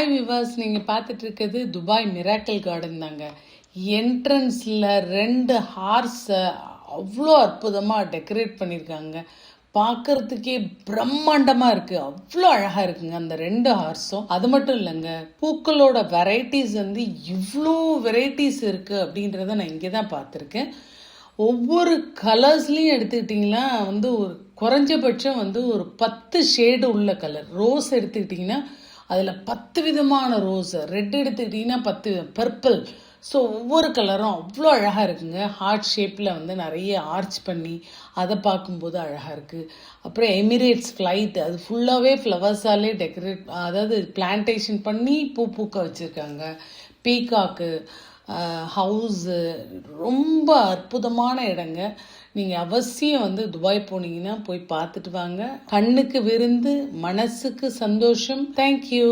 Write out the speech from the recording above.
Hi விவாஸ் நீங்கள் பார்த்துட்டு இருக்கிறது துபாய் மிராக்கல் கார்டன் தாங்க. என்ட்ரன்ஸில் ரெண்டு ஹார்ஸை அவ்வளோ அற்புதமாக டெக்கரேட் பண்ணியிருக்காங்க பார்க்கறதுக்கே பிரம்மாண்டமாக இருக்குது அவ்வளோ அழகாக இருக்குங்க அந்த ரெண்டு ஹார்ஸும் அது மட்டும் இல்லைங்க பூக்களோட வெரைட்டிஸ் வந்து இவ்வளோ வெரைட்டிஸ் இருக்குது அப்படின்றத நான் இங்கே தான் பார்த்துருக்கேன். ஒவ்வொரு கலர்ஸ்லையும் எடுத்துக்கிட்டிங்கன்னா வந்து ஒரு குறைஞ்சபட்சம் வந்து ஒரு பத்து ஷேடு உள்ள கலர் ரோஸ் எடுத்துக்கிட்டிங்கன்னா அதில் பத்து விதமான ரோஸ் ரெட் எடுத்துக்கிட்டிங்கன்னா பத்து பர்பிள் ஸோ ஒவ்வொரு கலரும் அவ்வளோ அழகாக இருக்குங்க. ஹார்ட் ஷேப்பில் வந்து நிறைய ஆர்ச் பண்ணி அதை பார்க்கும்போது அழகாக இருக்குது அப்புறம் எமிரேட்ஸ் ஃப்ளைட் அது ஃபுல்லாகவே ஃப்ளவர்ஸாலே டெக்கரேட் அதாவது பிளான்டேஷன் பண்ணி பூ பூக்க வச்சுருக்காங்க. பீகாக்கு ஹவுஸு ரொம்ப அற்புதமான இடங்க. நீங்கள் அவசியம் வந்து துபாய் போனீங்கன்னா போய் பார்த்துட்டு வாங்க. கண்ணுக்கு விருந்து மனசுக்கு சந்தோஷம். தேங்க்யூ